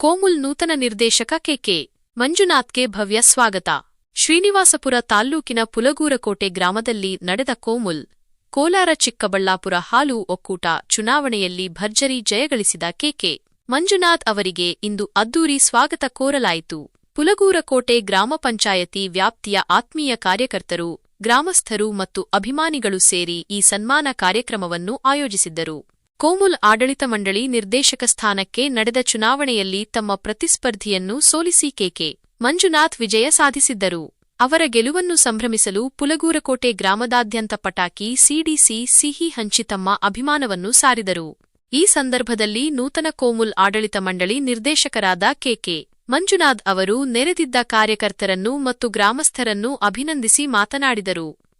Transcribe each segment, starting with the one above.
ಕೋಮುಲ್ ನೂತನ ನಿರ್ದೇಶಕ ಕೆಕೆ ಮಂಜುನಾಥ್ಗೆ ಭವ್ಯ ಸ್ವಾಗತ. ಶ್ರೀನಿವಾಸಪುರ ತಾಲ್ಲೂಕಿನ ಪುಲಗೂರಕೋಟೆ ಗ್ರಾಮದಲ್ಲಿ ನಡೆದ ಕೋಮುಲ್, ಕೋಲಾರ ಚಿಕ್ಕಬಳ್ಳಾಪುರ ಹಾಲು ಒಕ್ಕೂಟ ಚುನಾವಣೆಯಲ್ಲಿ ಭರ್ಜರಿ ಜಯಗಳಿಸಿದ ಕೆಕೆ ಮಂಜುನಾಥ್ ಅವರಿಗೆ ಇಂದು ಅದ್ದೂರಿ ಸ್ವಾಗತ ಕೋರಲಾಯಿತು. ಪುಲಗೂರಕೋಟೆ ಗ್ರಾಮ ಪಂಚಾಯತಿ ವ್ಯಾಪ್ತಿಯ ಆತ್ಮೀಯ ಕಾರ್ಯಕರ್ತರು, ಗ್ರಾಮಸ್ಥರು ಮತ್ತು ಅಭಿಮಾನಿಗಳು ಸೇರಿ ಈ ಸನ್ಮಾನ ಕಾರ್ಯಕ್ರಮವನ್ನು ಆಯೋಜಿಸಿದ್ದರು. ಕೋಮುಲ್ ಆಡಳಿತ ಮಂಡಳಿ ನಿರ್ದೇಶಕ ಸ್ಥಾನಕ್ಕೆ ನಡೆದ ಚುನಾವಣೆಯಲ್ಲಿ ತಮ್ಮ ಪ್ರತಿಸ್ಪರ್ಧಿಯನ್ನು ಸೋಲಿಸಿ ಕೆಕೆ ಮಂಜುನಾಥ್ ವಿಜಯ ಸಾಧಿಸಿದ್ದರು. ಅವರ ಗೆಲುವನ್ನು ಸಂಭ್ರಮಿಸಲು ಪುಲಗೂರಕೋಟೆ ಗ್ರಾಮದಾದ್ಯಂತ ಪಟಾಕಿ ಸಿಡಿಸಿ ಸಿಹಿ ಹಂಚಿ ತಮ್ಮ ಅಭಿಮಾನವನ್ನು ಸಾರಿದರು. ಈ ಸಂದರ್ಭದಲ್ಲಿ ನೂತನ ಕೋಮುಲ್ ಆಡಳಿತ ಮಂಡಳಿ ನಿರ್ದೇಶಕರಾದ ಕೆಕೆ ಮಂಜುನಾಥ್ ಅವರು ನೆರೆದಿದ್ದ ಕಾರ್ಯಕರ್ತರನ್ನು ಮತ್ತು ಗ್ರಾಮಸ್ಥರನ್ನು ಅಭಿನಂದಿಸಿ ಮಾತನಾಡಿದರು.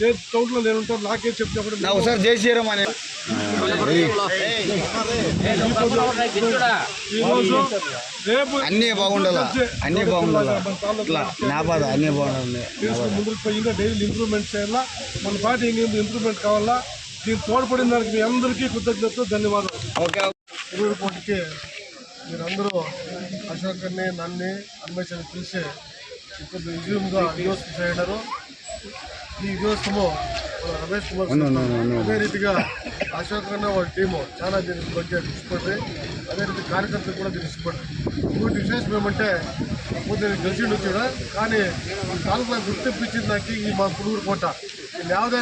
నేను స్కౌట్లో నేను ఉంటాను నాకే చెప్పినప్పుడు నా ఒకసారి జై శ్రీరామ్ రేపు అన్నీ బాగుండాలి? అన్నీ బాగుండాలి? అన్నీ బాగుండాలి ముందుకు పోయిందా? డైలీ ఇంప్రూవ్మెంట్ చేయాలా? మన పార్టీ ఇంప్రూవ్మెంట్ కావాలా? దీనికి తోడ్పడిన దానికి మీ అందరికీ కృతజ్ఞతలు ధన్యవాదాలు. ఓకే. ఇరవై మీరందరూ అశోకర్ని నన్ను అన్వేషణ పిలిచి ఇప్పుడు రిజ్యూమ్గా న్యూస్ చేయడారు ఈ దివసము మన రమేష్ కుమార్ సార్ అదే రీతిగా అశోక్ అన్న వాళ్ళ టీము చాలా దీనికి ಬಗ್ಗೆ దృష్టిపడి అదే రీతి కార్యకర్తలు కూడా దీనికి ఇష్టపడ్డారు ఇంకోటి విశేషం ఏమంటే అప్పుడు నేను గెలిచిండు వచ్చాడు కానీ ఈ తాలూకా గుర్తింపు ఇచ్చింది నాకు ఈ మా పుడూరు కోట నేను యావదే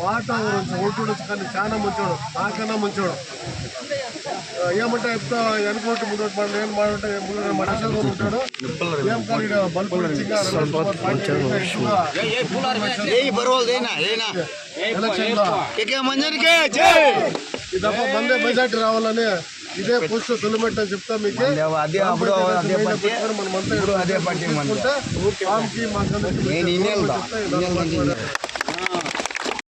పాట గురించి కానీ చాలా ముంచోడు నాకన్నా మంచోడు. ఏమంటే ఎంత అనుకుంటే ముందు ఏం ముందు ఏం రావాలని ఇదే పోస్ట్ తొలిమెట్ అని చెప్తా మీకు. అదే మాకు